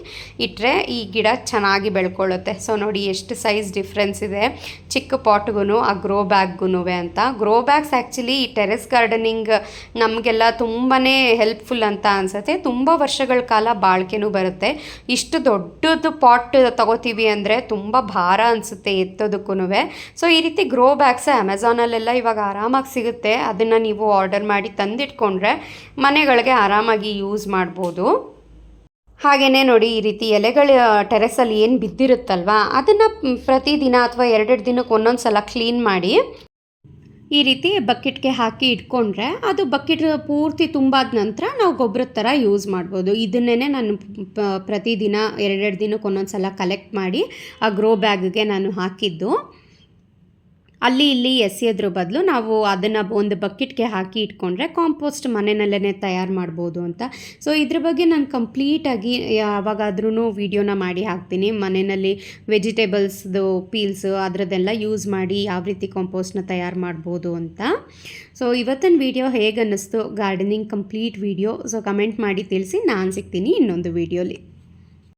ಇಟ್ಟರೆ ಈ ಗಿಡ ಚೆನ್ನಾಗಿ ಬೆಳ್ಕೊಳ್ಳುತ್ತೆ. ಸೊ ನೋಡಿ ಎಷ್ಟು ಸೈಜ್ ಡಿಫ್ರೆನ್ಸ್ ಇದೆ. ಚಿಕ್ಕ ಪಾಟ್ಗೂ ಆ ಗ್ರೋ ಬ್ಯಾಗ್ಗೂ ಅಂತ. ಗ್ರೋ ಬ್ಯಾಗ್ಸ್ ಆ್ಯಕ್ಚುಲಿ ಈ ಟೆರೆಸ್ ಗಾರ್ಡನಿಂಗ್ ನಮಗೆಲ್ಲ ತುಂಬಾ ಹೆಲ್ಪ್ಫುಲ್ ಅಂತ ಅನಿಸುತ್ತೆ. ತುಂಬ ವರ್ಷಗಳ ಕಾಲ ಬಾಳ್ಕೆನೂ ಬರುತ್ತೆ. ಇಷ್ಟು ದೊಡ್ಡದು ಪಾಟ್ ತಗೋತೀವಿ ಅಂದರೆ ಭಾರ ಅನಿಸುತ್ತೆ ಎತ್ತೋದಕ್ಕೂ ಸೊ ಈ ರೀತಿ ಗ್ರೋ ಬ್ಯಾಗ್ಸ್ ಅಮೆಝಾನಲ್ಲೆಲ್ಲ ಇವಾಗ ಆರಾಮಾಗಿ ಸಿಗುತ್ತೆ. ಅದನ್ನು ನೀವು ಆರ್ಡರ್ ಮಾಡಿ ತಂದಿಟ್ಕೊಂಡ್ರೆ ಮನೆಗಳಿಗೆ ಆರಾಮಾಗಿ ಯೂಸ್ ಮಾಡ್ಬೋದು. ಹಾಗೆಯೇ ನೋಡಿ ಈ ರೀತಿ ಎಲೆಗಳ ಟೆರೆಸಲ್ಲಿ ಏನು ಬಿದ್ದಿರುತ್ತಲ್ವ, ಅದನ್ನು ಪ್ರತಿದಿನ ಅಥವಾ ಎರಡೆರಡು ದಿನಕ್ಕೆ ಒಂದೊಂದು ಸಲ ಕ್ಲೀನ್ ಮಾಡಿ ಈ ರೀತಿ ಬಕೆಟ್ಗೆ ಹಾಕಿ ಇಟ್ಕೊಂಡ್ರೆ ಅದು ಬಕೆಟ್ ಪೂರ್ತಿ ತುಂಬಾದ ನಂತರ ನಾವು ಗೊಬ್ಬರದ ಥರ ಯೂಸ್ ಮಾಡ್ಬೋದು. ಇದನ್ನೇ ನಾನು ಪ್ರತಿದಿನ ಎರಡೆರಡು ದಿನಕ್ಕೆ ಒಂದೊಂದು ಸಲ ಕಲೆಕ್ಟ್ ಮಾಡಿ ಆ ಗ್ರೋ ಬ್ಯಾಗ್ಗೆ ನಾನು ಹಾಕಿದ್ದು. ಅಲ್ಲಿ ಇಲ್ಲಿ ಎಸೆಯೋದ್ರ ಬದಲು ನಾವು ಅದನ್ನು ಒಂದು ಬಕೆಟ್ಗೆ ಹಾಕಿ ಇಟ್ಕೊಂಡ್ರೆ ಕಾಂಪೋಸ್ಟ್ ಮನೆಯಲ್ಲೇ ತಯಾರು ಮಾಡ್ಬೋದು ಅಂತ. ಸೊ ಇದ್ರ ಬಗ್ಗೆ ನಾನು ಕಂಪ್ಲೀಟಾಗಿ ಯಾವಾಗಾದ್ರೂ ವೀಡಿಯೋನ ಮಾಡಿ ಹಾಕ್ತೀನಿ. ಮನೆಯಲ್ಲಿ ವೆಜಿಟೇಬಲ್ಸ್ದು ಪೀಲ್ಸು ಅದರದ್ದೆಲ್ಲ ಯೂಸ್ ಮಾಡಿ ಯಾವ ರೀತಿ ಕಾಂಪೋಸ್ಟ್ನ ತಯಾರು ಮಾಡ್ಬೋದು ಅಂತ. ಸೊ ಇವತ್ತಿನ ವಿಡಿಯೋ ಹೇಗೆ ಅನ್ನಿಸ್ತು gardening complete video. So comment ಮಾಡಿ ತಿಳಿಸಿ. ನಾನು ಸಿಗ್ತೀನಿ ಇನ್ನೊಂದು ವಿಡಿಯೋಲಿ.